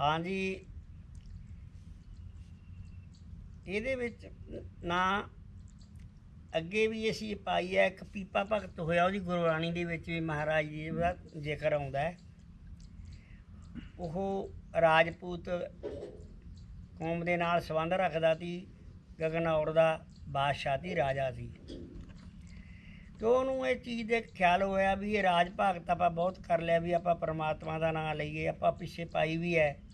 ਹਾਂਜੀ। ਇਹਦੇ ਵਿੱਚ ਨਾ ਅੱਗੇ ਵੀ ਅਸੀਂ ਪਾਈ ਹੈ, ਇੱਕ ਪੀਪਾ ਭਗਤ ਹੋਇਆ ਉਹਦੀ ਗੁਰਬਾਣੀ ਦੇ ਵਿੱਚ ਵੀ ਮਹਾਰਾਜ ਜੀ ਦਾ ਜ਼ਿਕਰ ਆਉਂਦਾ ਹੈ। ਉਹ ਰਾਜਪੂਤ ਕੌਮ ਦੇ ਨਾਲ ਸੰਬੰਧ ਰੱਖਦਾ ਸੀ, ਗਗਨੌਰ ਦਾ ਬਾਦਸ਼ਾਹ ਸੀ, ਰਾਜਾ ਸੀ। ਤੇ ਉਹਨੂੰ ਇਹ ਚੀਜ਼ ਦੇ ਖਿਆਲ ਹੋਇਆ ਵੀ ਇਹ ਰਾਜ ਭਗਤ ਆਪਾਂ ਬਹੁਤ ਕਰ ਲਿਆ, ਵੀ ਆਪਾਂ ਪਰਮਾਤਮਾ ਦਾ ਨਾਮ ਲਈਏ, ਆਪਾਂ ਪਿੱਛੇ ਪਾਈ ਵੀ ਹੈ।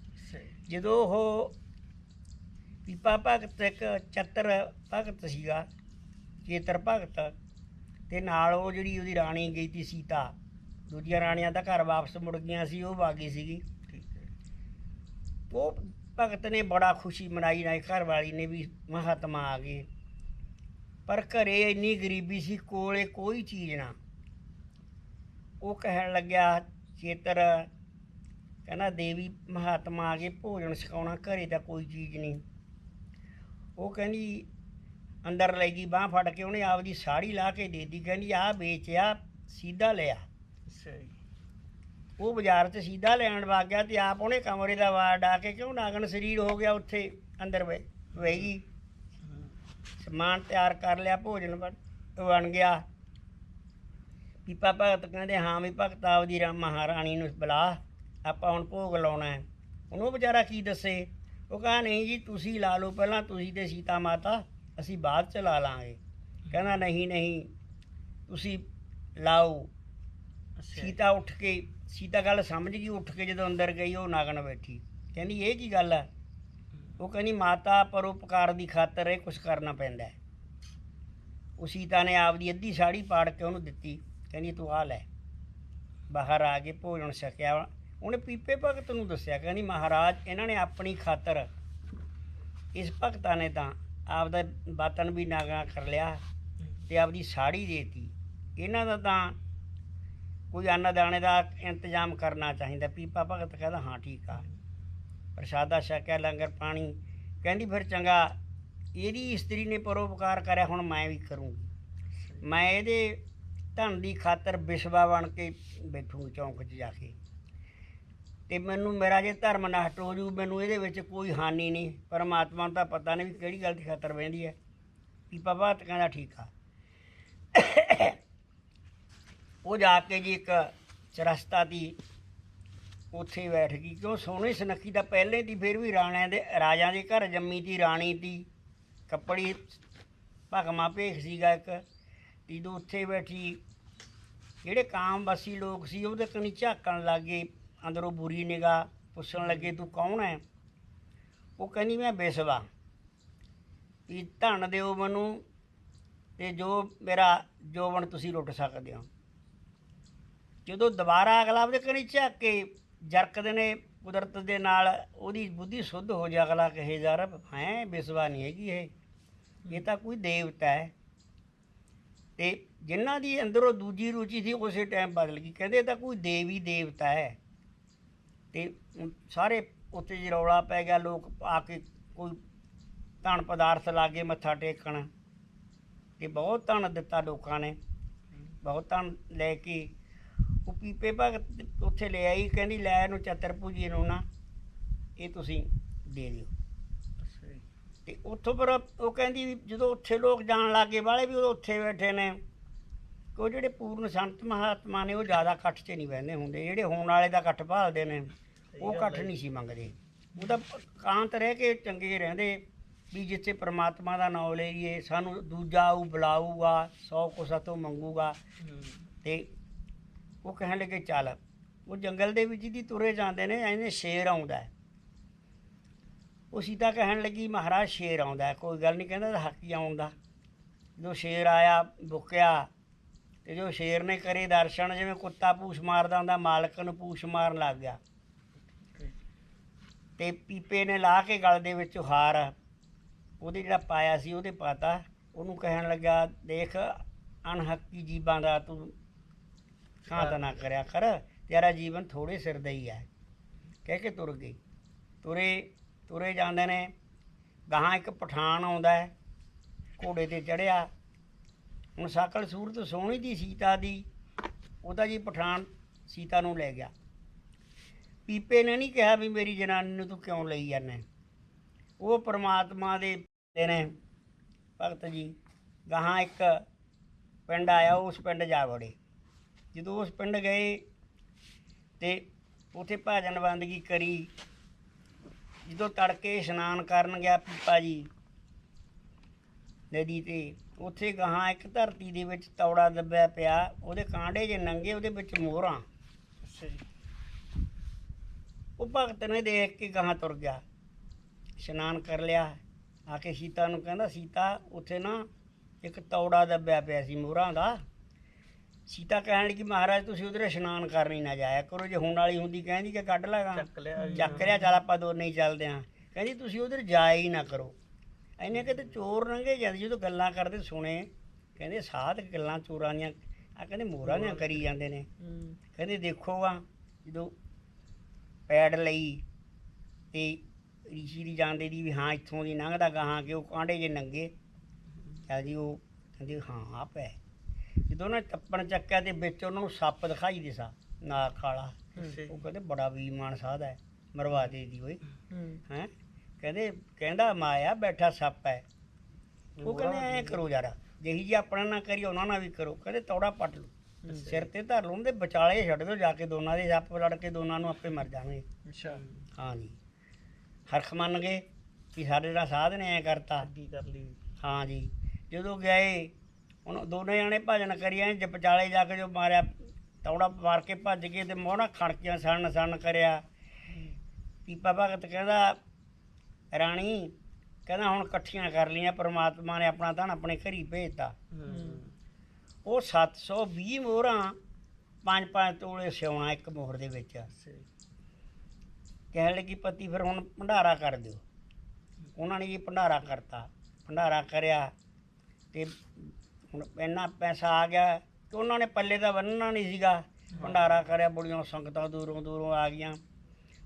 ਜਦੋਂ ਉਹ ਪੀਪਾ ਭਗਤ ਇੱਕ ਚਤਰ ਭਗਤ ਸੀਗਾ ਚੇਤਰ ਭਗਤ ਤੇ ਨਾਲ ਉਹ ਜਿਹੜੀ ਉਹਦੀ ਰਾਣੀ ਗਈ ਤੀ ਸੀਤਾ ਦੂਜੀਆਂ ਰਾਣੀਆਂ ਦਾ ਘਰ ਵਾਪਸ ਮੁੜ ਗਈਆਂ ਸੀ ਉਹ ਬਾਗੀ ਸੀਗੀ। ਉਹ ਭਗਤ ਨੇ ਬੜਾ ਖੁਸ਼ੀ ਮਨਾਈ ਨਾ ਘਰ ਵਾਲੀ ਨੇ ਵੀ ਮਹਾਤਮਾ ਆ ਗਏ। ਪਰ ਘਰੇ ਇੰਨੀ ਗਰੀਬੀ ਸੀ ਕੋਲੇ ਕੋਈ ਚੀਜ਼ ਨਾ। ਉਹ ਕਹਿਣ ਲੱਗਿਆ ਚੇਤਰ ਕਹਿੰਦਾ ਦੇਵੀ ਮਹਾਤਮਾ ਆ ਗਏ ਭੋਜਨ ਛਕਾਉਣਾ ਘਰੇ ਤਾਂ ਕੋਈ ਚੀਜ਼ ਨਹੀਂ। ਉਹ ਕਹਿੰਦੀ ਅੰਦਰ ਲੈ ਗਈ ਬਾਹ ਫੜ ਕੇ ਉਹਨੇ ਆਪਦੀ ਸਾੜੀ ਲਾ ਕੇ ਦੇ ਦਿੱਤੀ। ਕਹਿੰਦੀ ਆਹ ਵੇਚਿਆ ਸਿੱਧਾ ਲਿਆ। ਉਹ ਬਾਜ਼ਾਰ 'ਚ ਸਿੱਧਾ ਲੈਣ ਵਗ ਗਿਆ ਤੇ ਆਪ ਉਹਨੇ ਕਮਰੇ ਦਾ ਵਾਰ ਡਾ ਕੇ ਕਿਉਂ ਨਾਗਨ ਸਰੀਰ ਹੋ ਗਿਆ ਉੱਥੇ ਅੰਦਰ ਵੇ ਵਹਿ ਸਮਾਨ ਤਿਆਰ ਕਰ ਲਿਆ ਭੋਜਨ ਬਣ ਬਣ ਗਿਆ। ਪੀਪਾ ਭਗਤ ਕਹਿੰਦੇ ਹਾਂ ਵੀ ਭਗਤ ਆਪਦੀ ਰਾਮ ਮਹਾਰਾਣੀ ਨੂੰ ਬੁਲਾ। ਆਪਾਂ ਹੁਣ ਭੋਗ ਲਾਉਣਾ ਹੈ। ਉਹਨੂੰ ਵਿਚਾਰਾ ਕੀ ਦੱਸੇ? ਉਹ ਕਹਾ ਨਹੀਂ ਜੀ ਤੁਸੀਂ ਲਾ ਲਓ ਪਹਿਲਾਂ ਤੁਸੀਂ ਤੇ ਸੀਤਾ ਮਾਤਾ ਅਸੀਂ ਬਾਅਦ ਚ ਲਾ ਲਾਂਗੇ। ਕਹਿੰਦਾ ਨਹੀਂ ਨਹੀਂ ਤੁਸੀਂ ਲਾਓ। ਸੀਤਾ ਉੱਠ ਕੇ ਸੀਤਾ ਗੱਲ ਸਮਝ ਗਈ ਉੱਠ ਕੇ ਜਦੋਂ ਅੰਦਰ ਗਈ ਉਹ ਨਾਗਣ ਬੈਠੀ। ਕਹਿੰਦੀ ਇਹ ਕੀ ਗੱਲ ਹੈ ਉਹ ਕਹਿੰਦੀ ਮਾਤਾ ਪਰਉਪਕਾਰ ਦੀ ਖਾਤਰ ਇਹ ਕੁਝ ਕਰਨਾ ਪੈਂਦਾ ਹੈ। ਉਹ ਸੀਤਾ ਨੇ ਆਪਦੀ ਅੱਧੀ ਸਾੜੀ ਪਾੜ ਕੇ ਉਹਨੂੰ ਦਿੱਤੀ। ਕਹਿੰਦੀ ਤੂੰ ਆ ਲੈ। ਬਾਹਰ ਆ ਕੇ ਭੋਜਨ ਛਕਿਆ ਉਹਨੇ ਪੀਪੇ ਭਗਤ ਨੂੰ ਦੱਸਿਆ, ਕਹਿੰਦੀ, ਮਹਾਰਾਜ, ਇਹਨਾਂ ਨੇ ਆਪਣੀ ਖਾਤਰ ਇਸ ਭਗਤਾਂ ਨੇ ਤਾਂ ਆਪਦਾ ਬਾਤਨ ਵੀ ਨਾਗਾ ਕਰ ਲਿਆ ਤੇ ਆਪਦੀ ਸਾੜੀ ਦੇਤੀ। ਇਹਨਾਂ ਦਾ ਤਾਂ ਕੋਈ ਅੰਨ ਦਾਣੇ ਦਾ ਇੰਤਜ਼ਾਮ ਕਰਨਾ ਚਾਹੀਦਾ। ਪੀਪਾ ਭਗਤ ਕਹਿੰਦਾ, ਹਾਂ, ਠੀਕ ਆ। ਪ੍ਰਸ਼ਾਦਾ ਛਕਿਆ, ਲੰਗਰ ਪਾਣੀ। ਕਹਿੰਦੀ, ਫਿਰ ਚੰਗਾ, ਇਹਦੀ ਇਸਤਰੀ ਨੇ ਪਰੋਪਕਾਰ ਕਰਿਆ, ਹੁਣ ਮੈਂ ਵੀ ਕਰੂੰਗੀ। ਮੈਂ ਇਹਦੇ ਧਨ ਦੀ ਖਾਤਰ ਵਿਸ਼ਵਾ ਬਣ ਕੇ ਬੈਠੂਗੀ ਚੌਂਕ 'ਚ ਜਾ ਕੇ। ਤੇ ਮੈਨੂੰ ਮੇਰਾ ਜੇ ਧਰਮ ਨਸ਼ਟ ਹੋ ਜੂ, ਮੈਨੂੰ ਇਹਦੇ ਵਿੱਚ ਕੋਈ ਹਾਨੀ ਨਹੀਂ। ਪਰਮਾਤਮਾ ਨੂੰ ਤਾਂ ਪਤਾ ਨਹੀਂ ਵੀ ਕਿਹੜੀ ਗੱਲ ਦੀ ਖਾਤਰ ਬਹਿੰਦੀ ਹੈ। ਪੀਪਾ ਭਗਤ ਕਹਿੰਦਾ ਠੀਕ ਆ। ਉਹ ਜਾ ਕੇ ਜੀ ਇੱਕ ਚਰਸਤਾ ਦੀ ਉੱਥੇ ਬੈਠ ਗਈ। ਕਿਉਂ ਸੋਹਣੀ ਸੁਨੱਖੀ ਤਾਂ ਪਹਿਲੇ ਦੀ, ਫਿਰ ਵੀ ਰਾਣਿਆਂ ਦੇ ਰਾਜਾਂ ਦੇ ਘਰ ਜੰਮੀ ਤੀ ਰਾਣੀ ਦੀ ਕੱਪੜੀ ਭਗਮਾ ਭੇਖ ਸੀਗਾ ਇੱਕ। ਜਦੋਂ ਉੱਥੇ ਬੈਠੀ, ਜਿਹੜੇ ਕਾਮ ਕਾਮਵਾਸੀ ਲੋਕ ਸੀ, ਉਹਦੇ ਕਨੀ ਝਾਕਣ ਲੱਗੇ ਅੰਦਰੋਂ ਬੁਰੀ ਨਿਗਾਹ ਪੁੱਛਣ ਲੱਗੇ, ਤੂੰ ਕੌਣ ਹੈ ਉਹ ਕਹਿੰਦੀ, ਮੈਂ ਬੇਸਵਾ ਵੀ ਧਨ ਦਿਓ ਮੈਨੂੰ ਤੇ ਜੋ ਮੇਰਾ ਜੋਬਨ ਤੁਸੀਂ ਲੁੱਟ ਸਕਦੇ ਹੋ। ਜਦੋਂ ਦੁਬਾਰਾ ਅਗਲਾ ਉਹਦੇ ਕਨੀ ਝੱਕ ਕੇ ਜਰਕਦੇ ਨੇ ਕੁਦਰਤ ਦੇ ਨਾਲ, ਉਹਦੀ ਬੁੱਧੀ ਸੁੱਧ ਹੋ ਜਾ ਅਗਲਾ ਕਹੇ ਜਾ ਰਬ ਹੈ ਬੇਸਵਾ ਨਹੀਂ ਹੈਗੀ ਇਹ। ਇਹ ਤਾਂ ਕੋਈ ਦੇਵਤਾ ਹੈ। ਤੇ ਜਿਨ੍ਹਾਂ ਦੀ ਅੰਦਰੋਂ ਦੂਜੀ ਰੁਚੀ ਸੀ, ਉਸੇ ਟਾਈਮ ਬਦਲ ਗਈ। ਕਹਿੰਦੇ, ਇਹ ਤਾਂ ਕੋਈ ਦੇਵੀ ਦੇਵਤਾ ਹੈ। ਤੇ ਸਾਰੇ ਉੱਥੇ ਜੀ ਰੌਲਾ ਪੈ ਗਿਆ ਲੋਕ ਆ ਕੇ ਕੋਈ ਧਨ ਪਦਾਰਥ ਲਾਗੇ ਮੱਥਾ ਟੇਕਣ ਤੇ ਬਹੁਤ ਧਨ ਦਿੱਤਾ ਲੋਕਾਂ ਨੇ ਬਹੁਤ ਧਨ ਲੈ ਕੇ। ਉਹ ਪੀਪੇ ਭਗਤ ਉੱਥੇ ਲੈ ਆਈ ਕਹਿੰਦੀ ਲੈ ਇਹਨੂੰ ਚਤਰ ਪੂਜੀ ਨੂੰ ਨਾ ਇਹ ਤੁਸੀਂ ਦੇ ਦਿਓ। ਤੇ ਉੱਥੋਂ ਪਰ ਉਹ ਕਹਿੰਦੀ ਜਦੋਂ ਉੱਥੇ ਲੋਕ ਜਾਣ ਲੱਗੇ ਵਾਲੇ ਵੀ ਉਹ ਉੱਥੇ ਬੈਠੇ ਨੇ। ਕਿ ਉਹ ਜਿਹੜੇ ਪੂਰਨ ਸੰਤ ਮਹਾਤਮਾ ਨੇ ਉਹ ਜ਼ਿਆਦਾ ਇਕੱਠ 'ਚ ਨਹੀਂ ਬਹਿੰਦੇ ਹੁੰਦੇ ਜਿਹੜੇ ਹੋਣ ਵਾਲੇ ਦਾ ਇਕੱਠ ਭਾਲਦੇ ਨੇ ਉਹ ਇਕੱਠ ਨਹੀਂ ਸੀ ਮੰਗਦੇ। ਉਹ ਤਾਂ ਕਾਂਤ ਰਹਿ ਕੇ ਚੰਗੇ ਰਹਿੰਦੇ ਵੀ ਜਿੱਥੇ ਪ੍ਰਮਾਤਮਾ ਦਾ ਨਾਮ ਲਈਏ ਸਾਨੂੰ ਦੂਜਾ ਆਊ ਬੁਲਾਊਗਾ ਸੌ ਕੁ ਸਾਤੋਂ ਮੰਗੂਗਾ। ਤੇ ਉਹ ਕਹਿਣ ਲੱਗੇ ਚੱਲ ਉਹ ਜੰਗਲ ਦੇ ਵਿੱਚ ਦੀ ਤੁਰੇ ਜਾਂਦੇ ਨੇ ਐਨੇ ਸ਼ੇਰ ਆਉਂਦਾ ਉਹ ਸੀਤਾ ਕਹਿਣ ਲੱਗੀ ਮਹਾਰਾਜ ਸ਼ੇਰ ਆਉਂਦਾ ਕੋਈ ਗੱਲ ਨਹੀਂ ਕਹਿੰਦਾ ਹੱਕ ਹੀ ਆਉਂਦਾ ਜਦੋਂ ਸ਼ੇਰ ਆਇਆ ਬੁੱਕਿਆ ਤੇ ਜੋ ਸ਼ੇਰ ਨੇ ਕਰੇ ਦਰਸ਼ਨ, ਜਿਵੇਂ ਕੁੱਤਾ ਪੂਛ ਮਾਰਦਾ ਹੁੰਦਾ, ਮਾਲਕ ਨੂੰ ਪੂਛ ਮਾਰਨ ਲੱਗ ਗਿਆ। ਤੇ ਪੀਪੇ ਨੇ ਲਾ ਕੇ ਗਲ ਦੇ ਵਿੱਚ ਹਾਰ, ਉਹਦੇ ਜਿਹੜਾ ਪਾਇਆ ਸੀ, ਉਹਦੇ ਪਾਤਾ। ਉਹਨੂੰ ਕਹਿਣ ਲੱਗਾ ਦੇਖ, ਅਣਹੱਕੀ ਜੀਵਾਂ ਦਾ ਤੂੰ ਘਾਤ ਨਾ ਕਰਿਆ ਕਰ, ਤੇਰਾ ਜੀਵਨ ਥੋੜੇ ਸਿਰ ਦਾ ਹੀ ਹੈ। ਕਹਿ ਕੇ ਤੁਰ ਗਈ। ਤੁਰੇ ਤੁਰੇ ਜਾਂਦੇ ਨੇ। ਗਾਹਾਂ ਇੱਕ ਪਠਾਨ ਆਉਂਦਾ ਘੋੜੇ ਤੇ ਚੜਿਆ ਹੁਣ ਸਾਕਲ ਸੂਰਤ ਸੋਹਣੀ ਦੀ ਸੀਤਾ ਦੀ, ਉਹਦਾ ਜੀ ਪਠਾਨ ਸੀਤਾ ਨੂੰ ਲੈ ਗਿਆ। ਪੀਪੇ ਨੇ ਨਹੀਂ ਕਿਹਾ ਵੀ ਮੇਰੀ ਜਨਾਨੀ ਨੂੰ ਤੂੰ ਕਿਉਂ ਲਈ ਜਾਂਦਾ? ਉਹ ਪ੍ਰਮਾਤਮਾ ਦੇ ਦੇ ਨੇ। ਭਗਤ ਜੀ, ਗਾਹਾਂ ਇੱਕ ਪਿੰਡ ਆਇਆ, ਉਸ ਪਿੰਡ ਜਾ ਵੜੇ। ਜਦੋਂ ਉਸ ਪਿੰਡ ਗਏ ਤੇ ਉਥੇ ਭਾਜਨ ਬੰਦਗੀ ਕਰੀ। ਜਦੋਂ ਤੜਕੇ ਇਸ਼ਨਾਨ ਕਰਨ ਗਿਆ ਪੀਪਾ ਜੀ ਨਦੀ ਤੇ ਉੱਥੇ ਗਾਹਾਂ ਇੱਕ ਧਰਤੀ ਦੇ ਵਿੱਚ ਤੌੜਾ ਦੱਬਿਆ ਪਿਆ ਉਹਦੇ ਕਾਂਡੇ ਜੇ ਨੰਗੇ ਉਹਦੇ ਵਿੱਚ ਮੋਹਰਾਂ। ਅੱਛਾ ਜੀ। ਉਹ ਭਗਤ ਨੇ ਦੇਖ ਕੇ ਗਾਹਾਂ ਤੁਰ ਗਿਆ। ਇਸ਼ਨਾਨ ਕਰ ਲਿਆ। ਆ ਕੇ ਸੀਤਾ ਨੂੰ ਕਹਿੰਦਾ ਸੀਤਾ ਉੱਥੇ ਨਾ ਇੱਕ ਤੌੜਾ ਦੱਬਿਆ ਪਿਆ ਸੀ ਮੋਹਰਾਂ ਦਾ। ਸੀਤਾ ਕਹਿਣ ਲੱਗੀ ਮਹਾਰਾਜ ਤੁਸੀਂ ਉਧਰ ਇਸ਼ਨਾਨ ਕਰਨ ਹੀ ਨਾ ਜਾਇਆ ਕਰੋ। ਜੇ ਹੁਣ ਵਾਲੀ ਹੁੰਦੀ ਕਹਿੰਦੀ ਕਿ ਕੱਢ ਲਾਗਾ ਚੱਕ ਲਿਆ। ਚੱਕ ਲਿਆ ਚੱਲ ਆਪਾਂ ਦੋਨੇ ਹੀ ਚੱਲਦੇ ਆਂ। ਕਹਿੰਦੀ ਤੁਸੀਂ ਉਧਰ ਜਾਇਆ ਹੀ ਨਾ ਕਰੋ। ਐਨੇ ਕਿਤੇ ਚੋਰ ਨੰਗੇ ਜਦ ਜਦੋਂ ਗੱਲਾਂ ਕਰਦੇ ਸੁਣੇ ਕਹਿੰਦੇ ਸਾਧ ਗੱਲਾਂ ਚੋਰਾਂ ਦੀਆਂ ਆ ਕਹਿੰਦੇ ਮੋਹਰਾਂ ਦੀਆਂ ਕਰੀ ਜਾਂਦੇ ਨੇ। ਕਹਿੰਦੇ ਦੇਖੋ ਆ ਜਦੋਂ ਪੈੜ ਲਈ ਤੇ ਰੀਸ਼ੀ ਦੀ ਜਾਂਦੇ ਦੀ ਵੀ ਹਾਂ ਇੱਥੋਂ ਦੀ ਲੰਘਦਾ ਗਾਹਾਂ ਕਿ ਉਹ ਕਾਂਡੇ ਜੇ ਨੰਗੇ ਚੱਲ ਜੀ ਉਹ ਕਹਿੰਦੇ ਹਾਂ ਆ ਪੈ ਜਦੋਂ ਨਾ ਟੱਪਣ ਚੱਕਿਆ ਤੇ ਵਿੱਚ ਉਹਨਾਂ ਨੂੰ ਸੱਪ ਦਿਖਾਈ ਦਿਸਾ ਨਾ ਖਾਲਾ। ਉਹ ਕਹਿੰਦੇ ਬੜਾ ਬੀਮਾਨ ਸਾਧ ਹੈ ਮਰਵਾ ਦੇ ਦੀ ਓਏ। ਹੈ? ਕਹਿੰਦੇ ਕਹਿੰਦਾ ਮਾਇਆ ਬੈਠਾ ਸੱਪ ਹੈ। ਉਹ ਕਹਿੰਦੇ ਐ ਕਰੋ ਯਾਰ ਜਿਹੀ ਜੀ ਆਪਣਾ ਨਾ ਕਰੀ ਉਹਨਾਂ ਨਾਲ ਵੀ ਕਰੋ। ਕਹਿੰਦੇ ਤੌੜਾ ਪੱਟ ਲਓ। ਸਿਰ ਤੇ ਧਰ ਲਓ ਉਹਦੇ ਵਿਚਾਲੇ ਛੱਡ ਦਿਓ ਜਾ ਕੇ ਦੋਨਾਂ ਦੇ ਸੱਪ ਲੜ ਕੇ ਦੋਨਾਂ ਨੂੰ ਆਪੇ ਮਰ ਜਾਣਗੇ। ਅੱਛਾ। ਹਾਂ ਜੀ। ਹਰਖ ਮੰਨ ਗਏ ਕਿ ਸਾਡੇ ਦਾ ਸਾਧ ਨੇ ਐ ਕਰਤਾ। ਅੱਗੀ ਕਰ ਲਈ। ਹਾਂ ਜੀ। ਜਦੋਂ ਗਏ ਹੁਣ ਦੋਨੇ ਜਾਣੇ ਭਜਨ ਕਰੀਏ ਜੇ ਵਿਚਾਲੇ ਜਾ ਕੇ ਜੋ ਮਾਰਿਆ ਤੌੜਾ ਮਾਰ ਕੇ ਭੱਜ ਗਏ ਤੇ ਮੋਹਣਾ ਖੜਕੀਆਂ ਸਣ ਸਣ ਕਰਿਆ ਪੀਪਾ ਭਗਤ ਕਹਿੰਦਾ ਰਾਣੀ ਕਹਿੰਦਾ ਹੁਣ ਇਕੱਠੀਆਂ ਕਰ ਲੀਆਂ ਪ੍ਰਮਾਤਮਾ ਨੇ ਆਪਣਾ ਧਨ ਆਪਣੇ ਘਰੀ ਭੇਜਤਾ। ਉਹ 720 ਮੋਹਰਾਂ ਪੰਜ ਪੰਜ ਤੋਲੇ ਸਿਉਣਾ ਇੱਕ ਮੋਹਰ ਦੇ ਵਿੱਚ। ਕਹਿਣ ਲੱਗੀ ਪਤੀ ਫਿਰ ਹੁਣ ਭੰਡਾਰਾ ਕਰ ਦਿਓ। ਉਹਨਾਂ ਨੇ ਜੀ ਭੰਡਾਰਾ ਕਰਤਾ। ਭੰਡਾਰਾ ਕਰਿਆ ਤੇ ਹੁਣ ਇੰਨਾ ਪੈਸਾ ਆ ਗਿਆ ਕਿ ਉਹਨਾਂ ਨੇ ਪੱਲੇ ਦਾ ਬੰਨਣਾ ਨਹੀਂ ਸੀਗਾ। ਭੰਡਾਰਾ ਕਰਿਆ ਬੜੀਆਂ ਸੰਗਤਾਂ ਦੂਰੋਂ ਦੂਰੋਂ ਆ ਗਈਆਂ।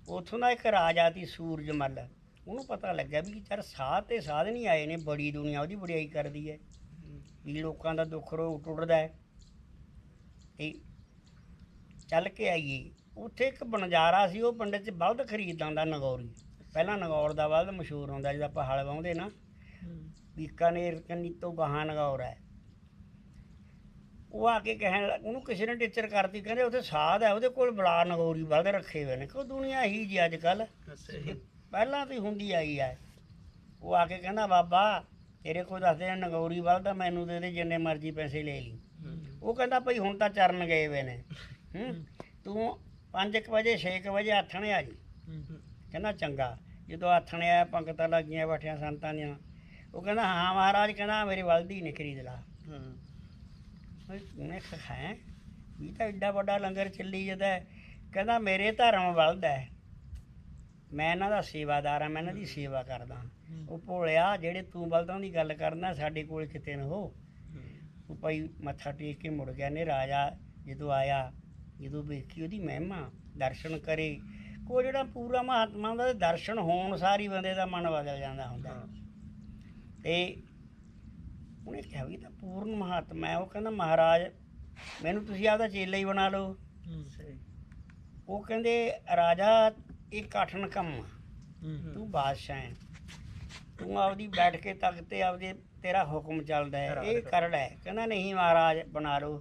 ਉੱਥੋਂ ਦਾ ਇੱਕ ਰਾਜਾ ਸੀ ਸੂਰਜਮਲ। ਉਹਨੂੰ ਪਤਾ ਲੱਗਿਆ ਵੀ ਚਰ ਸਾਧ ਤੇ ਸਾਧ ਨਹੀਂ ਆਏ ਨੇ, ਬੜੀ ਦੁਨੀਆ ਉਹਦੀ ਵਡਿਆਈ ਕਰਦੀ ਹੈ। ਵੀ ਲੋਕਾਂ ਦਾ ਦੁੱਖ ਰੋ ਟੁੱਟਦਾ ਹੈ। ਤੇ ਚੱਲ ਕੇ ਆਈਏ। ਉੱਥੇ ਇੱਕ ਬਨਜਾਰਾ ਸੀ, ਉਹ ਪਿੰਡ 'ਚ ਬਲਦ ਖਰੀਦਦਾ ਹੁੰਦਾ ਨਗੌਰੀ। ਪਹਿਲਾਂ ਨਗੌਰ ਦਾ ਬਲਦ ਮਸ਼ਹੂਰ ਹੁੰਦਾ ਜਦੋਂ ਆਪਾਂ ਹਲ ਵਾਹੁੰਦੇ ਨਾ। ਹੂੰ ਬੀਕਾਨੇਰ ਕੰਨੀ ਤੋਂ ਗਾਹਾਂ ਨਗੌਰ ਹੈ। ਉਹ ਆ ਕੇ ਕਹਿਣ ਉਹਨੂੰ ਕਿਸੇ ਨੇ ਟੀਚਰ ਕਰਤੀ, ਕਹਿੰਦੇ ਉੱਥੇ ਸਾਧ ਹੈ, ਉਹਦੇ ਕੋਲ ਬਲਾ ਨਗੌਰੀ ਬਲਦ ਰੱਖੇ ਹੋਏ ਨੇ। ਕਿ ਦੁਨੀਆ ਹੀ ਜੀ ਅੱਜ ਕੱਲ ਪਹਿਲਾਂ ਤੋਂ ਹੀ ਹੁੰਦੀ ਆਈ ਹੈ ਉਹ ਆ ਕੇ ਕਹਿੰਦਾ ਬਾਬਾ ਤੇਰੇ ਕੋਲ ਦੱਸਦੇ ਨੇ ਨਗੌਰੀ ਬਲਦ ਆ, ਮੈਨੂੰ ਦੇ ਦੇ ਜਿੰਨੇ ਮਰਜ਼ੀ ਪੈਸੇ ਲੈ ਲਈ। ਉਹ ਕਹਿੰਦਾ ਭਈ ਹੁਣ ਤਾਂ ਚਰਨ ਗਏ ਹੋਏ ਨੇ। ਹੂੰ ਤੂੰ 5 ਵਜੇ 6 ਵਜੇ ਆਥਣੇ ਆ ਜੀ। ਕਹਿੰਦਾ ਚੰਗਾ। ਜਦੋਂ ਆਥਣੇ ਆਇਆ ਪੰਗਤਾਂ ਲੱਗੀਆਂ ਬੈਠਿਆਂ ਸੰਤਾਂ ਦੀਆਂ। ਉਹ ਕਹਿੰਦਾ ਹਾਂ ਮਹਾਰਾਜ ਕਹਿੰਦਾ ਮੇਰੀ ਬਲਦੀ ਨੇ ਖਰੀਦ ਲਾ। ਹੂੰ। ਉਹਨੇ ਖਾਇਆ ਵੀ ਤਾਂ ਐਡਾ ਵੱਡਾ ਲੰਗਰ ਚੱਲੀ ਜਾਂਦਾ। ਕਹਿੰਦਾ ਮੇਰੇ ਧਰਮ ਬਲਦ ਹੈ। ਮੈਂ ਇਹਨਾਂ ਦਾ ਸੇਵਾਦਾਰ ਹਾਂ ਮੈਂ ਇਹਨਾਂ ਦੀ ਸੇਵਾ ਕਰਦਾ ਉਹ ਭੋਲਿਆ ਜਿਹੜੇ ਤੂੰ ਬਲਦਾਂ ਦੀ ਗੱਲ ਕਰਦਾ ਸਾਡੇ ਕੋਲ ਕਿਤੇ ਨਾ ਹੋ। ਉਹ ਭਾਈ ਮੱਥਾ ਟੇਕ ਕੇ ਮੁੜ ਗਿਆ ਨੇ ਰਾਜਾ ਜਦੋਂ ਆਇਆ ਜਦੋਂ ਵੇਖੀ ਉਹਦੀ ਮਹਿਮਾ ਦਰਸ਼ਨ ਕਰੇ। ਕੋ ਜਿਹੜਾ ਪੂਰਾ ਮਹਾਤਮਾ ਦਾ ਦਰਸ਼ਨ ਹੋਣ ਸਾਰੀ ਬੰਦੇ ਦਾ ਮਨ ਬਦਲ ਜਾਂਦਾ ਹੁੰਦਾ। ਤੇ ਉਹਨੇ ਕਿਹਾ ਵੀ ਤਾਂ ਪੂਰਨ ਮਹਾਤਮਾ ਹੈ। ਉਹ ਕਹਿੰਦਾ ਮਹਾਰਾਜ ਮੈਨੂੰ ਤੁਸੀਂ ਆਪਦਾ ਚੇਲਾ ਹੀ ਬਣਾ ਲਓ। ਉਹ ਕਹਿੰਦੇ ਰਾਜਾ ਇਹ ਕਠਨ ਕੰਮ ਆ। ਤੂੰ ਬਾਦਸ਼ਾਹ ਹੈ। ਤੂੰ ਆਪਦੀ ਬੈਠ ਕੇ ਤਖਤ ਤੇ ਆਪਦੇ ਤੇਰਾ ਹੁਕਮ ਚੱਲਦਾ ਹੈ। ਇਹ ਕਰੜ ਹੈ। ਕਹਿੰਦਾ ਨਹੀਂ ਮਹਾਰਾਜ ਬਣਾ ਲਓ।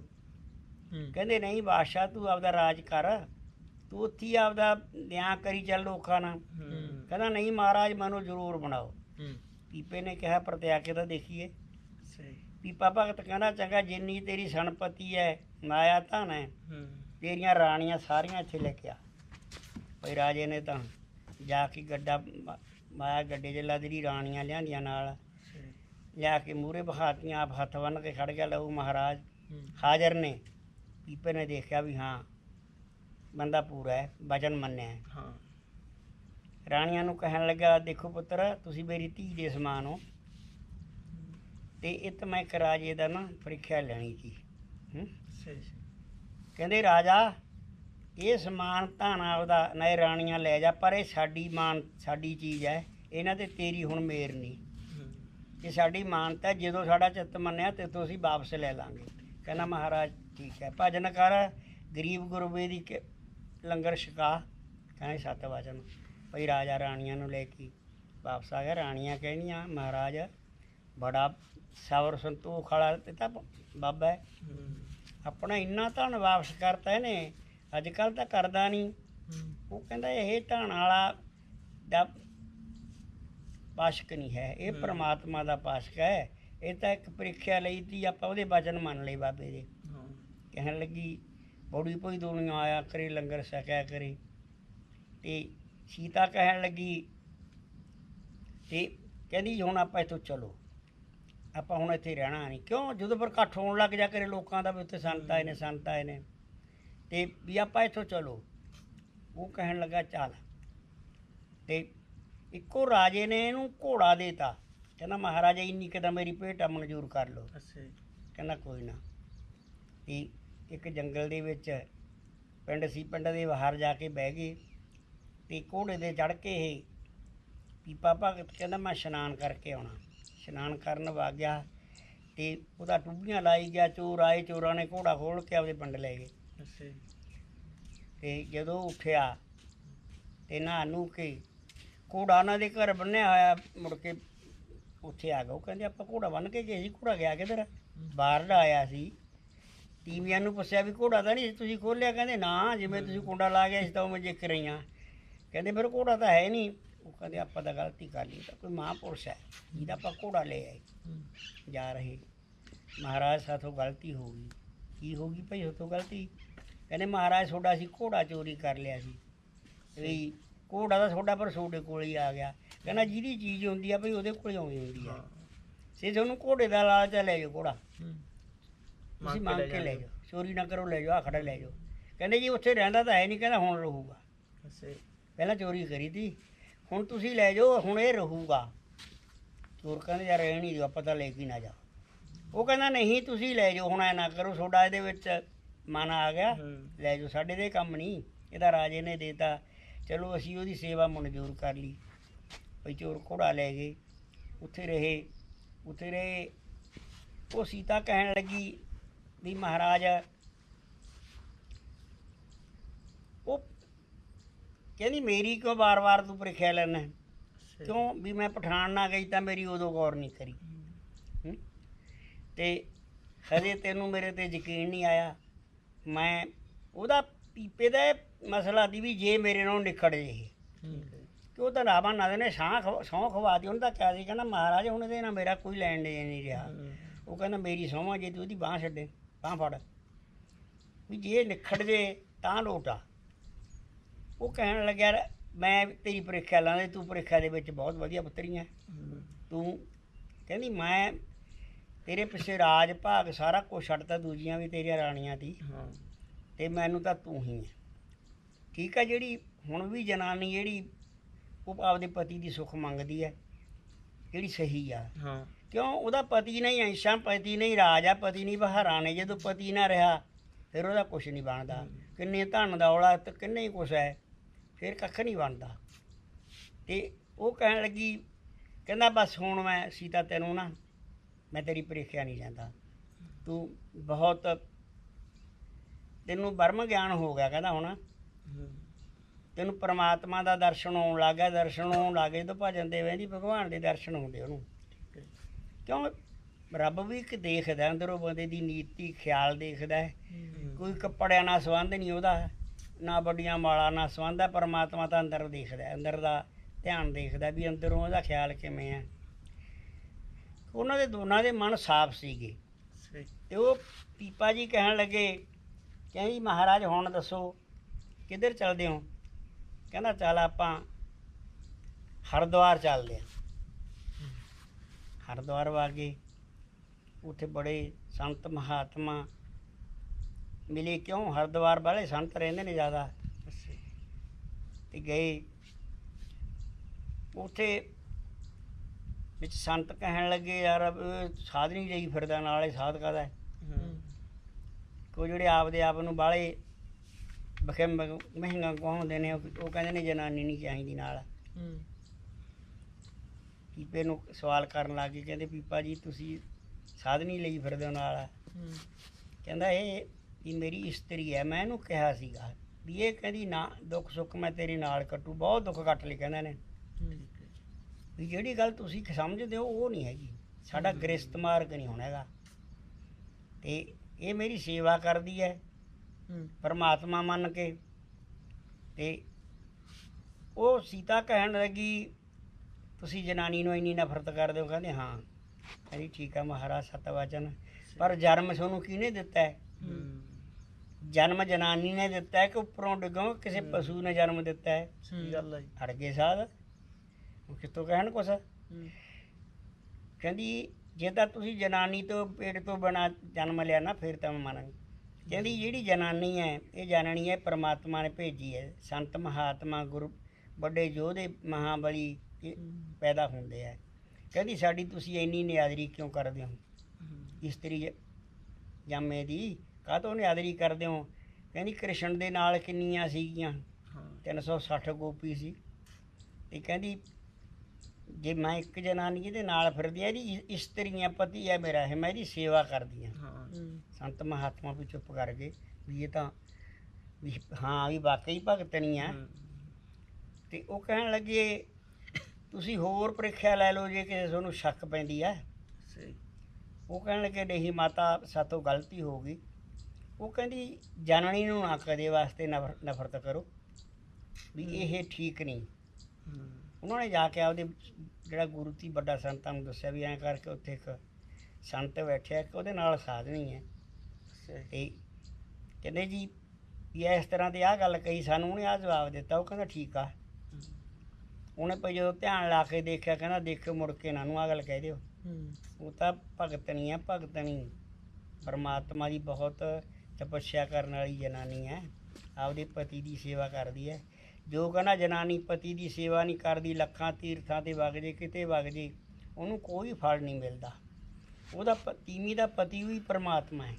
ਹੂੰ। ਕਹਿੰਦੇ ਨਹੀਂ ਬਾਦਸ਼ਾਹ ਤੂੰ ਆਪਦਾ ਰਾਜ ਕਰ। ਤੂੰ ਉੱਥੇ ਹੀ ਆਪਦਾ ਨਿਆਂ ਕਰੀ ਚੱਲ ਲੋਕਾਂ ਨਾਲ। ਕਹਿੰਦਾ ਨਹੀਂ ਮਹਾਰਾਜ ਮੈਨੂੰ ਜ਼ਰੂਰ ਬਣਾਓ। ਪੀਪੇ ਨੇ ਕਿਹਾ ਪ੍ਰਤਿਆ ਕੇ ਤਾਂ ਦੇਖੀਏ। ਸਹੀ। ਪੀਪਾ ਭਗਤ ਕਹਿੰਦਾ ਚੰਗਾ ਜਿੰਨੀ ਤੇਰੀ ਸੰਪਤੀ ਹੈ ਮਾਇਆ ਧਨ ਹੂੰ। ਤੇਰੀਆਂ ਰਾਣੀਆਂ ਸਾਰੀਆਂ ਇੱਥੇ ਲੈ ਕੇ ਆ। ਭਈ ਰਾਜੇ ਨੇ ਤਾਂ ਜਾ ਕੇ ਗੱਡਾ ਮਾਇਆ ਗੱਡੇ 'ਚ ਲੱਦਰੀ ਰਾਣੀਆਂ ਲਿਆਂਦੀਆਂ ਨਾਲ। ਲਿਆ ਕੇ ਮੂਰੇ ਬਹਾਤੀਆਂ ਆਪ ਹੱਥ ਬੰਨ ਕੇ ਖੜ ਗਿਆ ਲਹੂ ਮਹਾਰਾਜ। ਹਾਜ਼ਰ ਨੇ। ਪੀਪੇ ਨੇ ਦੇਖਿਆ ਵੀ ਹਾਂ ਬੰਦਾ ਪੂਰਾ ਹੈ ਵਚਨ ਮੰਨਿਆ ਹੈ। ਹਾਂ। ਰਾਣੀਆਂ ਨੂੰ ਕਹਿਣ ਲੱਗਾ ਦੇਖੋ ਪੁੱਤਰ ਤੁਸੀਂ ਮੇਰੀ ਧੀ ਦੇ ਸਮਾਨ ਹੋ। ਤੇ ਇਹ ਤਾਂ ਮੈਂ ਇੱਕ ਰਾਜੇ ਦਾ ਨਾ ਪ੍ਰੀਖਿਆ ਲੈਣੀ ਸੀ। ਹੂੰ? ਕਹਿੰਦੇ ਰਾਜਾ ਇਹ ਸਮਾਨ ਧਨ ਆਪਦਾ ਨਾ ਇਹ ਰਾਣੀਆਂ ਲੈ ਜਾ ਪਰ ਇਹ ਸਾਡੀ ਮਾਨ ਸਾਡੀ ਚੀਜ਼ ਹੈ। ਇਹਨਾਂ ਤੇ ਤੇਰੀ ਹੁਣ ਮੇਰ ਨਹੀਂ। ਇਹ ਸਾਡੀ ਮਾਨਤਾ ਜਦੋਂ ਸਾਡਾ ਚਿੱਤ ਮੰਨਿਆ ਤੇ ਤੋਂ ਅਸੀਂ ਵਾਪਸ ਲੈ ਲਾਂਗੇ। ਕਹਿੰਦਾ ਮਹਾਰਾਜ ਠੀਕ ਹੈ। ਭਜਨ ਕਰ ਗਰੀਬ ਗੁਰਬੇ ਦੀ ਕਿ- ਲੰਗਰ ਛਕਾ। ਕਹਿੰਦੇ ਸੱਤ ਵਚਨ। ਭਈ ਰਾਜਾ ਰਾਣੀਆਂ ਨੂੰ ਲੈ ਕੇ ਵਾਪਸ ਆ ਗਿਆ। ਰਾਣੀਆਂ ਕਹਿੰਦੀਆਂ ਮਹਾਰਾਜ ਬੜਾ ਸਬਰ ਸੰਤੋਖ ਵਾਲਾ ਤੇ ਤਾਂ ਬਾਬਾ ਹੈ। ਹੂੰ। ਆਪਣਾ ਇੰਨਾ ਧਨ ਵਾਪਸ ਕਰਤਾ ਇਹਨੇ। ਅੱਜ ਕੱਲ ਤਾਂ ਕਰਦਾ ਨਹੀਂ। ਉਹ ਕਹਿੰਦਾ ਇਹ ਧਨ ਵਾਲਾ ਦਾ ਪਾਸ਼ਕ ਨਹੀਂ ਹੈ। ਇਹ। ਪ੍ਰਮਾਤਮਾ ਦਾ ਪਾਸ਼ਕ ਹੈ। ਇਹ ਤਾਂ ਇੱਕ ਪ੍ਰੀਖਿਆ ਲਈ ਤੀ ਆਪਾਂ ਉਹਦੇ ਵਚਨ ਮੰਨ ਲਏ ਬਾਬੇ ਦੇ। ਕਹਿਣ ਲੱਗੀ ਬੋੜੀ ਪਈ ਦੁਨੀਆ ਆਇਆ ਕਰੇ ਲੰਗਰ ਛਕਿਆ ਕਰੇ। ਤੇ ਸੀਤਾ ਕਹਿਣ ਲੱਗੀ ਤੇ ਕਹਿੰਦੀ ਹੁਣ ਆਪਾਂ ਇੱਥੋਂ ਚਲੋ। ਆਪਾਂ ਹੁਣ ਇੱਥੇ ਰਹਿਣਾ ਨਹੀਂ। ਕਿਉਂ? ਜਦੋਂ ਪਰ ਇਕੱਠ ਹੋਣ ਲੱਗ ਜਾ ਕਰੇ ਲੋਕਾਂ ਦਾ ਵੀ ਉੱਥੇ ਸੰਤ ਆਏ ਨੇ ਸੰਤ ਆਏ ਨੇ। ਤੇ ਵੀ ਆਪਾਂ ਇੱਥੋਂ ਚਲੋ। ਉਹ ਕਹਿਣ ਲੱਗਾ ਚੱਲ। ਤੇ ਇੱਕੋ ਰਾਜੇ ਨੇ ਇਹਨੂੰ ਘੋੜਾ ਦੇਤਾ। ਕਹਿੰਦਾ ਮਹਾਰਾਜਾ ਇੰਨੀ ਕਿਦਾ ਮੇਰੀ ਭੇਟਾ ਮਨਜ਼ੂਰ ਕਰ ਲਓ। ਅੱਛਾ ਜੀ। ਕਹਿੰਦਾ ਕੋਈ ਨਾ। ਤੇ ਇੱਕ ਜੰਗਲ ਦੇ ਵਿੱਚ ਪਿੰਡ ਸੀ ਪਿੰਡ ਦੇ ਬਾਹਰ ਜਾ ਕੇ ਬਹਿ ਗਏ। ਤੇ ਘੋੜੇ ਤੇ ਚੜ ਕੇ ਇਹ ਪੀਪਾ ਭਗਤ ਕਹਿੰਦਾ ਮੈਂ ਇਸ਼ਨਾਨ ਕਰਕੇ ਆਉਣਾ। ਇਸ਼ਨਾਨ ਕਰਨ ਵਗ ਗਿਆ ਤੇ ਉਹਦਾ ਟੁੱਬੀਆਂ ਲਾਈ ਗਿਆ ਚੋਰ ਆਏ ਚੋਰਾਂ ਨੇ ਘੋੜਾ ਖੋਲ ਕੇ ਆਪਦੇ ਪਿੰਡ ਲੈ ਗਏ। ਅੱਛਾ ਜੀ। ਤੇ ਜਦੋਂ ਉੱਠਿਆ ਤੇ ਨਹਾ ਨੂੰ ਕੇ ਘੋੜਾ ਉਹਨਾਂ ਦੇ ਘਰ ਬੰਨਿਆ ਹੋਇਆ ਮੁੜ ਕੇ ਉੱਥੇ ਆ ਗਿਆ। ਉਹ ਕਹਿੰਦੇ ਆਪਾਂ ਘੋੜਾ ਬੰਨ ਕੇ ਗਏ ਸੀ ਘੋੜਾ ਗਿਆ ਕਿੱਧਰ ਬਾਹਰ ਦਾ ਆਇਆ ਸੀ। ਟੀਵੀਆਂ ਨੂੰ ਪੁੱਛਿਆ ਵੀ ਘੋੜਾ ਤਾਂ ਨਹੀਂ ਤੁਸੀਂ ਖੋਲਿਆ ਕਹਿੰਦੇ ਨਾ ਜਿਵੇਂ ਤੁਸੀਂ ਕੁੰਡਾ ਲਾ ਗਿਆ ਸੀ ਤਾਂ ਉਹ ਮੈਂ ਜਿੱਕ ਰਹੀਆਂ ਕਹਿੰਦੇ ਫਿਰ ਘੋੜਾ ਤਾਂ ਹੈ ਨਹੀਂ। ਉਹ ਕਹਿੰਦੇ ਆਪਾਂ ਤਾਂ ਗਲਤੀ ਕਰ ਲਈ ਤਾਂ ਕੋਈ ਮਹਾਂਪੁਰਸ਼ ਹੈ। ਜਿਹਦਾ ਆਪਾਂ ਘੋੜਾ ਲੈ ਆਏ ਜਾ ਰਹੇ। ਮਹਾਰਾਜ ਸਾਥੋਂ ਗਲਤੀ ਹੋ ਗਈ। ਕੀ ਹੋ ਗਈ ਭਾਈ ਸਾਥੋਂ ਗਲਤੀ। ਕਹਿੰਦੇ ਮਹਾਰਾਜ ਤੁਹਾਡਾ ਅਸੀਂ ਘੋੜਾ ਚੋਰੀ ਕਰ ਲਿਆ ਸੀ। ਵੀ ਘੋੜਾ ਤਾਂ ਤੁਹਾਡਾ ਪਰ ਤੁਹਾਡੇ ਕੋਲ ਹੀ ਆ ਗਿਆ। ਕਹਿੰਦਾ ਜਿਹਦੀ ਚੀਜ਼ ਹੁੰਦੀ ਆ ਭਈ ਉਹਦੇ ਕੋਲ ਆਉਂਦੀ ਹੁੰਦੀ ਆ। ਸੇ ਤੁਹਾਨੂੰ ਘੋੜੇ ਦਾ ਲਾਲਚ ਆ, ਲੈ ਜਾਓ ਘੋੜਾ। ਤੁਸੀਂ ਮੰਗ ਕੇ ਲੈ ਜਾਓ। ਚੋਰੀ ਨਾ ਕਰੋ ਲੈ ਜਾਓ ਆ ਖੜਾ ਲੈ ਜਾਓ। ਕਹਿੰਦੇ ਜੀ ਉੱਥੇ ਰਹਿੰਦਾ ਤਾਂ ਹੈ ਨਹੀਂ ਕਹਿੰਦਾ ਹੁਣ ਰਹੂਗਾ। ਜੀ ਪਹਿਲਾਂ ਚੋਰੀ ਕਰੀ ਤੀ। ਹੁਣ ਤੁਸੀਂ ਲੈ ਜਾਓ ਹੁਣ ਇਹ ਰਹੂਗਾ। ਚੋਰ ਕਹਿੰਦੇ ਯਾਰ ਇਹ ਨਹੀਂ ਦਿਓ ਪਤਾ ਲੈ ਕੇ ਨਾ ਜਾਓ। ਉਹ ਕਹਿੰਦਾ ਨਹੀਂ ਤੁਸੀਂ ਲੈ ਜਾਓ ਹੁਣ ਐ ਨਾ ਕਰੋ ਤੁਹਾਡਾ ਇਹਦੇ ਵਿੱਚ ਮਨ ਆ ਗਿਆ। ਲੈ ਜਾਓ ਸਾਡੇ ਦੇ ਕੰਮ ਨਹੀਂ। ਇਹਦਾ ਰਾਜੇ ਨੇ ਦੇਤਾ। ਚਲੋ ਅਸੀਂ ਉਹਦੀ ਸੇਵਾ ਮਨਜ਼ੂਰ ਕਰ ਲਈ। ਭਈ ਚੋਰ ਘੋੜਾ ਲੈ ਗਏ। ਉੱਥੇ ਰਹੇ। ਉੱਥੇ ਰਹੇ। ਉਹ ਸੀਤਾ ਕਹਿਣ ਲੱਗੀ ਵੀ ਮਹਾਰਾਜ ਉਹ ਕਹਿੰਦੀ ਮੇਰੀ ਕਿਉਂ ਵਾਰ-ਵਾਰ ਤੂੰ ਪ੍ਰੀਖਿਆ ਲੈਣਾ। ਕਿਉਂ? ਵੀ ਮੈਂ ਪਠਾਨ ਨਾ ਗਈ ਤਾਂ ਮੇਰੀ ਉਦੋਂ ਗੌਰ ਨਹੀਂ ਕਰੀ? ਤੇ ਹਜੇ ਤੈਨੂੰ ਮੇਰੇ ਤੇ ਯਕੀਨ ਨਹੀਂ ਆਇਆ। ਮੈਂ ਉਹਦਾ ਪੀਪੇ ਦਾ ਇਹ ਮਸਲਾ ਦੀ ਵੀ ਜੇ ਮੇਰੇ ਨਾਲ ਨਿਕੜ ਜੇ ਕਿ ਉਹ ਤਾਂ ਰਾਵਣ ਨਾ ਨੇ ਸਾਹ ਖਵਾ- ਸਹੁੰ ਖਵਾ ਦੀ ਉਹਨੇ ਤਾਂ ਕਿਹਾ ਸੀ ਕਹਿੰਦਾ ਮਹਾਰਾਜ ਹੁਣ ਇਹਦੇ ਨਾਲ ਮੇਰਾ ਕੋਈ ਲੈਣ ਦੇਣ ਨਹੀਂ ਰਿਹਾ। ਉਹ ਕਹਿੰਦਾ ਮੇਰੀ ਸਹੁੰ ਜੇ ਤੂੰ ਉਹਦੀ ਬਾਹ ਛੱਡੇ ਬਾਹ ਫੜ। ਵੀ ਜੇ ਨਿਖੜ ਜੇ ਤਾਂ ਲੋਟਾ ਉਹ ਕਹਿਣ ਲੱਗਿਆ ਮੈਂ ਤੇਰੀ ਪ੍ਰੀਖਿਆ ਲਾਂਦੇ ਤੂੰ ਪ੍ਰੀਖਿਆ ਦੇ ਵਿੱਚ ਬਹੁਤ ਵਧੀਆ ਪੁੱਤਰੀਆਂ ਹੂੰ, ਤੂੰ ਕਹਿੰਦੀ ਮੈਂ ਤੇਰੇ ਪਿੱਛੇ ਰਾਜ ਭਾਗ ਸਾਰਾ ਕੁਝ ਛੱਡਤਾ ਦੂਜੀਆਂ ਵੀ ਤੇਰੀਆਂ ਰਾਣੀਆਂ ਦੀ। ਹਾਂ। ਤੇ ਮੈਨੂੰ ਤਾਂ ਤੂੰ ਹੀ ਹੈ ਠੀਕ ਹੈ ਜਿਹੜੀ ਹੁਣ ਵੀ ਜਨਾਨੀ ਜਿਹੜੀ ਉਹ ਆਪਦੇ ਪਤੀ ਦੀ ਸੁੱਖ ਮੰਗਦੀ ਹੈ ਜਿਹੜੀ ਸਹੀ ਆ। ਹਾਂ। ਕਿਉਂ? ਉਹਦਾ ਪਤੀ ਨਹੀਂ ਐਸ਼ਾ ਪਤੀ ਨਹੀਂ ਰਾਜ ਆ ਪਤੀ ਨਹੀਂ ਬਹਾਰਾ ਨੇ ਜਦੋਂ ਪਤੀ ਨਾ ਰਿਹਾ ਫਿਰ ਉਹਦਾ ਕੁਝ ਨਹੀਂ ਬਣਦਾ। ਕਿੰਨੇ ਧਨ ਦੌਲਾ ਤੇ ਕਿੰਨੇ ਹੀ ਕੁਛ ਹੈ ਫਿਰ ਕੱਖ ਨਹੀਂ ਬਣਦਾ। ਤੇ ਉਹ ਕਹਿਣ ਲੱਗੀ ਕਹਿੰਦਾ ਬਸ ਹੁਣ ਮੈਂ ਸੀਤਾ ਤੈਨੂੰ ਨਾ ਮੈਂ ਤੇਰੀ ਪ੍ਰੀਖਿਆ ਨਹੀਂ ਜਾਂਦਾ ਤੂੰ ਬਹੁਤ ਤੈਨੂੰ ਬਰਮ ਗਿਆਨ ਹੋ ਗਿਆ ਕਹਿੰਦਾ ਹੁਣ। ਤੈਨੂੰ ਪ੍ਰਮਾਤਮਾ ਦਾ ਦਰਸ਼ਨ ਹੋਣ ਲੱਗ ਗਿਆ, ਦਰਸ਼ਨ ਹੋਣ ਲੱਗ ਗਏ ਤਾਂ ਭਜਨ ਦੇ ਵਹਿੰਦੀ ਭਗਵਾਨ ਦੇ ਦਰਸ਼ਨ ਹੁੰਦੇ ਉਹਨੂੰ। ਕਿਉਂ? ਰੱਬ ਵੀ ਇੱਕ ਦੇਖਦਾ, ਅੰਦਰੋਂ ਬੰਦੇ ਦੀ ਨੀਤੀ, ਖਿਆਲ ਦੇਖਦਾ ਕੋਈ ਕੱਪੜਿਆਂ ਨਾਲ ਸੰਬੰਧ ਨਹੀਂ ਉਹਦਾ, ਨਾ ਵੱਡੀਆਂ ਮਾਲਾ ਨਾਲ ਸੰਬੰਧ ਹੈ, ਪਰਮਾਤਮਾ ਤਾਂ ਅੰਦਰ ਦੇਖਦਾ, ਅੰਦਰ ਦਾ ਧਿਆਨ ਦੇਖਦਾ ਵੀ ਅੰਦਰੋਂ ਉਹਦਾ ਖਿਆਲ ਕਿਵੇਂ ਹੈ। ਉਹਨਾਂ ਦੇ ਦੋਨਾਂ ਦੇ ਮਨ ਸਾਫ਼ ਸੀਗੇ। ਜੀ। ਤੇ ਉਹ ਪੀਪਾ ਜੀ ਕਹਿਣ ਲੱਗੇ ਕਹਿੰਦੀ ਮਹਾਰਾਜ ਹੁਣ ਦੱਸੋ ਕਿੱਧਰ ਚੱਲਦੇ ਹੋ? ਕਹਿੰਦਾ ਚੱਲ ਆਪਾਂ ਹਰਿਦੁਆਰ ਚੱਲਦੇ ਹਾਂ। ਹਰਿਦੁਆਰ ਵਾਗੇ ਉੱਥੇ ਬੜੇ ਸੰਤ ਮਹਾਤਮਾ ਮਿਲੇ। ਕਿਉਂ? ਹਰਿਦੁਆਰ ਵਾਲੇ ਸੰਤ ਰਹਿੰਦੇ ਨੇ ਜ਼ਿਆਦਾ। ਤੇ ਗਏ। ਉੱਥੇ ਵਿੱਚ ਸੰਤ ਕਹਿਣ ਲੱਗੇ ਯਾਰ ਸਾਧ ਨਹੀਂ ਲਈ ਫਿਰਦਾ ਨਾਲੇ ਸਾਧ ਕਾਹਦਾ ਹੈ? ਹੂੰ। ਕੋਈ ਜਿਹੜੇ ਆਪਦੇ ਆਪ ਨੂੰ ਬਾਹਲੇ ਬਖੇ ਮਹਿੰਗਾ ਕਹਾਉਂਦੇ ਨੇ ਉਹ ਕਹਿੰਦੇ ਨੇ ਜਨਾਨੀ ਨਹੀਂ ਚਾਹੀਦੀ ਨਾਲ। ਪੀਪੇ ਨੂੰ ਸਵਾਲ ਕਰਨ ਲੱਗ ਗਏ ਕਹਿੰਦੇ ਪੀਪਾ ਜੀ ਤੁਸੀਂ ਸਾਧਨੀ ਲਈ ਫਿਰਦੇ ਹੋ ਨਾਲ? ਕਹਿੰਦਾ ਇਹ ਇਹ ਮੇਰੀ ਇਸਤਰੀ ਹੈ। ਮੈਂ ਇਹਨੂੰ ਕਿਹਾ ਸੀਗਾ ਵੀ ਇਹ ਕਹਿੰਦੀ ਨਾ ਦੁੱਖ ਸੁੱਖ ਮੈਂ ਤੇਰੇ ਨਾਲ ਕੱਟੂ। ਬਹੁਤ ਦੁੱਖ ਕੱਟ ਲਈ ਕਹਿੰਦੇ ਨੇ। ਵੀ ਜਿਹੜੀ ਗੱਲ ਤੁਸੀਂ ਸਮਝਦੇ ਹੋ ਉਹ ਨਹੀਂ ਹੈਗੀ। ਸਾਡਾ ਗ੍ਰਸਤ ਮਾਰਗ ਨਹੀਂ ਹੋਣਾ ਹੈਗਾ। ਤੇ ਇਹ ਮੇਰੀ ਸੇਵਾ ਕਰਦੀ ਹੈ। ਪਰਮਾਤਮਾ ਮੰਨ ਕੇ। ਤੇ ਉਹ ਸੀਤਾ ਕਹਿਣ ਲੱਗੀ ਤੁਸੀਂ ਜਨਾਨੀ ਨੂੰ ਇੰਨੀ ਨਫ਼ਰਤ ਕਰਦੇ ਹੋ? ਕਹਿੰਦੇ ਹਾਂ। ਕਹਿੰਦੀ ਠੀਕ ਹੈ ਮਹਾਰਾਜ ਸਤਵਚਨ। ਪਰ ਜਨਮ ਤੁਹਾਨੂੰ ਕਿਹਨੇ ਦਿੱਤਾ ਹੈ? ਜਨਮ ਜਨਾਨੀ ਨੇ ਦਿੱਤਾ ਹੈ ਕਿ ਉੱਪਰੋਂ ਡਿੱਗੋਂ ਕਿਸੇ ਪਸ਼ੂ ਨੇ ਜਨਮ ਦਿੱਤਾ ਹੈ? ਸਹੀ ਗੱਲ ਹੈ। ਅੜ ਗਏ ਸਾਧ। ਕਿਤੋਂ ਕਹਿਣ ਕੁਛ? ਕਹਿੰਦੀ ਜੇ ਤਾਂ ਤੁਸੀਂ ਜਨਾਨੀ ਤੋਂ ਪੇਟ ਤੋਂ ਬਣਾ ਜਨਮ ਲਿਆ ਨਾ ਫਿਰ ਤਾਂ ਮੰਨਾਂਗੀ ਕਹਿੰਦੀ ਜਿਹੜੀ ਜਨਾਨੀ ਹੈ ਇਹ ਜਾਣਨੀ ਹੈ ਪ੍ਰਮਾਤਮਾ ਨੇ ਭੇਜੀ ਹੈ। ਸੰਤ ਮਹਾਤਮਾ ਗੁਰੂ ਵੱਡੇ ਯੋਧੇ ਮਹਾਬਲੀ ਪੈਦਾ ਹੁੰਦੇ ਆ। ਕਹਿੰਦੀ ਸਾਡੀ ਤੁਸੀਂ ਇੰਨੀ ਨਿਆਦਰੀ ਕਿਉਂ ਕਰਦੇ ਹੋ? ਇਸਤਰੀ ਜਾਮੇ ਦੀ ਕਾਹਤੋਂ ਨਿਆਦਰੀ ਕਰਦੇ ਹੋ? ਕਹਿੰਦੀ ਕ੍ਰਿਸ਼ਨ ਦੇ ਨਾਲ ਕਿੰਨੀਆਂ ਸੀਗੀਆਂ? ਹਾਂ। 360 ਗੋਪੀ ਸੀ। ਤੇ ਕਹਿੰਦੀ ਜੇ ਮੈਂ ਇੱਕ ਜਨਾਨੀ ਦੇ ਨਾਲ ਫਿਰਦੀ ਆ ਇਹਦੀ ਇਸਤਰੀਆਂ ਪਤੀ ਹੈ ਮੇਰਾ ਇਹ ਮੈਂ ਇਹਦੀ ਸੇਵਾ ਕਰਦੀ ਆ। ਹਾਂ। ਹੂੰ, ਸੰਤ ਮਹਾਤਮਾ ਵੀ ਚੁੱਪ ਕਰ ਗਏ ਵੀ ਇਹ ਤਾਂ ਵੀ ਹਾਂ ਵੀ ਵਾਕਈ ਭਗਤਣੀ ਆ। ਹੂੰ, ਤੇ ਉਹ ਕਹਿਣ ਲੱਗੇ ਤੁਸੀਂ ਹੋਰ ਪ੍ਰੀਖਿਆ ਲੈ ਲਓ ਜੇ ਕਿਸੇ ਤੁਹਾਨੂੰ ਸ਼ੱਕ ਪੈਂਦੀ ਆ। ਉਹ ਕਹਿਣ ਲੱਗੇ ਨਹੀਂ ਮਾਤਾ ਸਾਤੋਂ ਗਲਤੀ ਹੋ ਗਈ। ਉਹ ਕਹਿੰਦੀ ਜਨਨੀ ਨੂੰ ਨਾ ਕਦੇ ਵਾਸਤੇ ਨਫ਼ਰ- ਨਫ਼ਰਤ ਕਰੋ ਵੀ ਇਹ ਠੀਕ ਨਹੀਂ। ਹੂੰ, ਉਹਨਾਂ ਨੇ ਜਾ ਕੇ ਆਪਦੇ ਜਿਹੜਾ ਗੁਰੂ ਤੀ ਵੱਡਾ ਸੰਤਾਂ ਨੂੰ ਦੱਸਿਆ ਵੀ ਐਂ ਕਰਕੇ ਉੱਥੇ ਇੱਕ ਸੰਤ ਬੈਠਿਆ ਕਿ ਉਹਦੇ ਨਾਲ ਸਾਧਨੀ ਹੈ। ਤੇ ਕਹਿੰਦੇ ਜੀ ਵੀ ਇਸ ਤਰ੍ਹਾਂ ਦੀ ਆਹ ਗੱਲ ਕਹੀ ਸਾਨੂੰ ਉਹਨੇ ਆਹ ਜਵਾਬ ਦਿੱਤਾ ਉਹ ਕਹਿੰਦਾ ਠੀਕ ਆ। ਉਹਨੇ ਭਈ ਜਦੋਂ ਧਿਆਨ ਲਾ ਕੇ ਦੇਖਿਆ ਕਹਿੰਦਾ ਦੇਖਿਓ ਮੁੜ ਕੇ ਇਹਨਾਂ ਨੂੰ ਆਹ ਗੱਲ ਕਹਿ ਦਿਓ। ਉਹ ਤਾਂ ਭਗਤਣੀ ਹੈ ਭਗਤਣੀ ਪਰਮਾਤਮਾ ਦੀ ਬਹੁਤ ਤਪੱਸਿਆ ਕਰਨ ਵਾਲੀ ਜਨਾਨੀ ਹੈ। ਆਪਦੇ ਪਤੀ ਦੀ ਸੇਵਾ ਕਰਦੀ ਹੈ। ਜੋ ਕਹਿੰਦਾ ਜਨਾਨੀ ਪਤੀ ਦੀ ਸੇਵਾ ਨਹੀਂ ਕਰਦੀ, ਲੱਖਾਂ ਤੀਰਥਾਂ ਤੇ ਵਗ ਜੇ, ਕਿਤੇ ਵਗ ਜੇ, ਉਹਨੂੰ ਕੋਈ ਫਲ ਨਹੀਂ ਮਿਲਦਾ। ਉਹਦਾ ਪ- ਤੀਵੀਂ ਦਾ ਪਤੀ ਵੀ ਪਰਮਾਤਮਾ ਹੈ।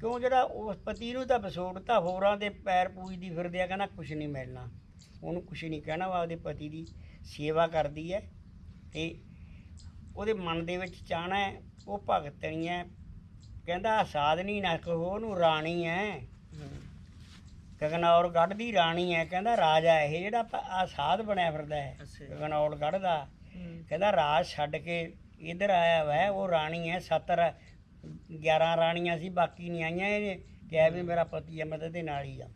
ਕਿਉਂ ਜਿਹੜਾ ਉਸ ਪਤੀ ਨੂੰ ਤਾਂ ਵਿਛੋੜਤਾ ਹੋਰਾਂ ਦੇ ਪੈਰ ਪੂਜਦੀ ਫਿਰਦੇ ਆ, ਕਹਿੰਦਾ ਕੁਝ ਨਹੀਂ ਮਿਲਣਾ। ਉਹਨੂੰ ਕੁਝ ਨਹੀਂ ਕਹਿਣਾ ਵਾ, ਉਹਦੇ ਪਤੀ ਦੀ ਸੇਵਾ ਕਰਦੀ ਹੈ ਤੇ ਉਹਦੇ ਮਨ ਦੇ ਵਿੱਚ ਚਾਹਣਾ ਹੈ, ਉਹ ਭਗਤਣੀ ਹੈ। ਕਹਿੰਦਾ ਸਾਧਨੀ ਨਾ ਕਹੋ, ਉਹਨੂੰ ਰਾਣੀ ਹੈ। ਗਗਨੌਰ ਗੜ੍ਹ ਦੀ ਰਾਣੀ ਹੈ ਕਹਿੰਦਾ ਰਾਜਾ ਇਹ ਜਿਹੜਾ ਆ ਸਾਧ ਬਣਿਆ ਫਿਰਦਾ ਹੈ। ਗਗਨੌਰ ਗੜ੍ਹ ਦਾ ਕਹਿੰਦਾ ਰਾਜ ਛੱਡ ਕੇ ਇਧਰ ਆਇਆ ਵਾ ਉਹ ਰਾਣੀ ਹੈ 7 11 ਰਾਣੀਆਂ ਸੀ ਬਾਕੀ ਨਹੀਂ ਆਈਆਂ ਇਹਨੇ ਕਿਹਾ ਵੀ ਮੇਰਾ ਪਤੀ ਹੈ ਮੈਂ ਤਾਂ ਨਾਲ ਹੀ ਆ।